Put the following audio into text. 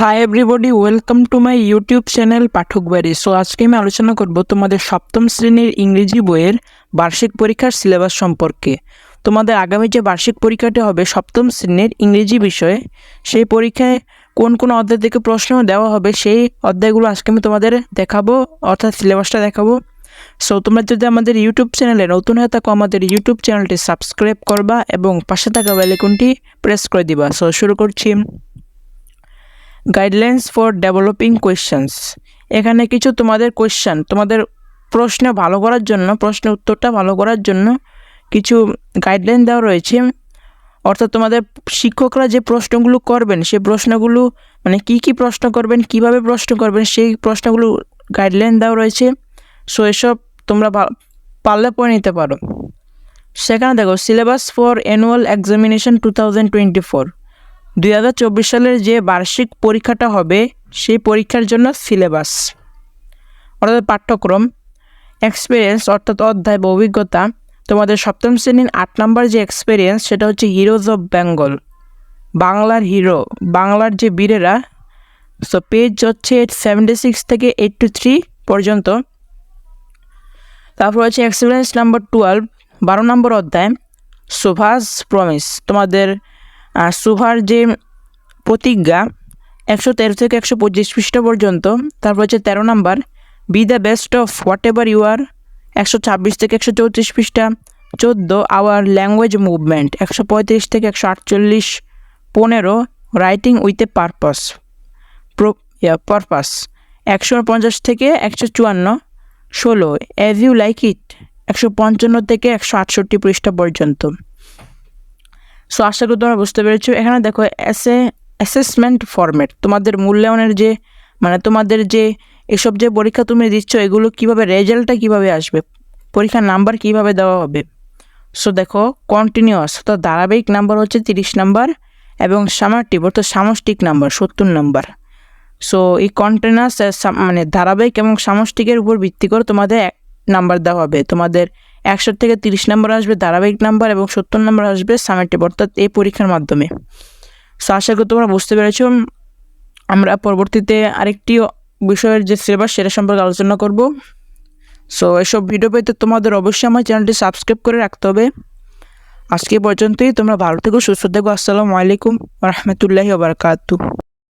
Hi everybody welcome to my YouTube channel Pathak Bari so আজকে আমি আলোচনা করব তোমাদের সপ্তম শ্রেণির ইংরেজি বইয়ের বার্ষিক পরীক্ষার সিলেবাস সম্পর্কে। তোমাদের আগামী যে বার্ষিক পরীক্ষাটি হবে সপ্তম শ্রেণির ইংরেজি বিষয়ে, সেই পরীক্ষায় কোন কোন অধ্যায় থেকে প্রশ্ন দেওয়া হবে, সেই অধ্যায়গুলো আজকে আমি তোমাদের দেখাবো, অর্থাৎ সিলেবাসটা দেখাবো। সো তোমরা যদি আমাদের ইউটিউব চ্যানেলে নতুন হয়ে থাকো, আমাদের ইউটিউব চ্যানেলটি সাবস্ক্রাইব করবা এবং পাশে থাকা বেলাইকনটি প্রেস করে দিবা। সো শুরু করছি। গাইডলাইন্স ফর ডেভেলপিং কোয়েশ্চেন্স এখানে কিছু তোমাদের কোয়েশ্চেন তোমাদের প্রশ্ন ভালো করার জন্য প্রশ্নের উত্তরটা ভালো করার জন্য কিছু গাইডলাইন দেওয়া রয়েছে। অর্থাৎ তোমাদের শিক্ষকরা যে প্রশ্নগুলো করবেন সেই প্রশ্নগুলো মানে কি কি প্রশ্ন করবেন, কীভাবে প্রশ্ন করবেন, সেই প্রশ্নগুলো গাইডলাইন দেওয়া রয়েছে। সো এসব তোমরা পারলে পড়ে নিতে পারো। সেখানে দেখো syllabus for annual examination two thousand twenty four দুই হাজার চব্বিশ সালের যে বার্ষিক পরীক্ষাটা হবে, সেই পরীক্ষার জন্য সিলেবাস। অর্থাৎ পাঠ্যক্রম এক্সপিরিয়েন্স অর্থাৎ অধ্যায় বা অভিজ্ঞতা, তোমাদের সপ্তম শ্রেণির আট নম্বর যে এক্সপিরিয়েন্স সেটা হচ্ছে হিরোজ অফ বেঙ্গল বাংলার হিরো বাংলার যে বীরেরা। সো পেজ হচ্ছে সেভেন্টি সিক্স থেকে এইট টু থ্রি পর্যন্ত। তারপর হচ্ছে এক্সপিরিয়েন্স নাম্বার টুয়েলভ বারো নম্বর অধ্যায়, সুভাষ প্রমিস তোমাদের আহ, সুভার যে প্রতিজ্ঞা একশো তেরো থেকে একশো পঁচিশ পৃষ্ঠা পর্যন্ত তারপর হচ্ছে তেরো number B the best of whatever you are একশো ছাব্বিশ থেকে একশো চৌত্রিশ পৃষ্ঠা চোদ্দ আওয়ার ল্যাঙ্গুয়েজ মুভমেন্ট একশো পঁয়ত্রিশ থেকে একশো আটচল্লিশ পনেরো writing with a purpose pro purpose একশো পঞ্চাশ থেকে একশো চুয়ান্ন ষোলো অ্যাজ ইউ লাইক ইট একশো পঞ্চান্ন থেকে একশো আটষট্টি পৃষ্ঠা পর্যন্ত। সো আশা করি তোমরা বুঝতে পেরেছ। এখানে দেখো এসে অ্যাসেসমেন্ট ফরম্যাট তোমাদের মূল্যায়নের যে মানে তোমাদের যে, এসব যে পরীক্ষা তুমি দিচ্ছ, এগুলো কীভাবে রেজাল্টটা কীভাবে আসবে? পরীক্ষার নাম্বার কীভাবে দেওয়া হবে? সো দেখো কন্টিনিউয়াস তো ধারাবাহিক নাম্বার হচ্ছে তিরিশ নাম্বার এবং সামারটিভ অর্থাৎ সামষ্টিক নাম্বার সত্তর নাম্বার সো এই কন্টিনিউয়াস মানে ধারাবাহিক এবং সামষ্টিকের উপর ভিত্তি করে তোমাদের নাম্বার দেওয়া হবে। তোমাদের একশো থেকে তিরিশ নম্বর আসবে ধারাবাহিক নাম্বার এবং সত্তর নাম্বার আসবে সামেটিভ অর্থাৎ এই পরীক্ষার মাধ্যমে। সো আশা করি তোমরা বুঝতে পেরেছ। আমরা পরবর্তীতে আরেকটি বিষয়ের যে সিলেবাস সেটা সম্পর্কে আলোচনা করব। সো এসব ভিডিও পেতে তোমাদের অবশ্যই আমার চ্যানেলটি সাবস্ক্রাইব করে রাখতে হবে। আজকে পর্যন্তই, তোমরা ভালো থেকো, সুস্থ থেকো। আসসালামু আলাইকুম রহমতুল্লাহি বারকাতু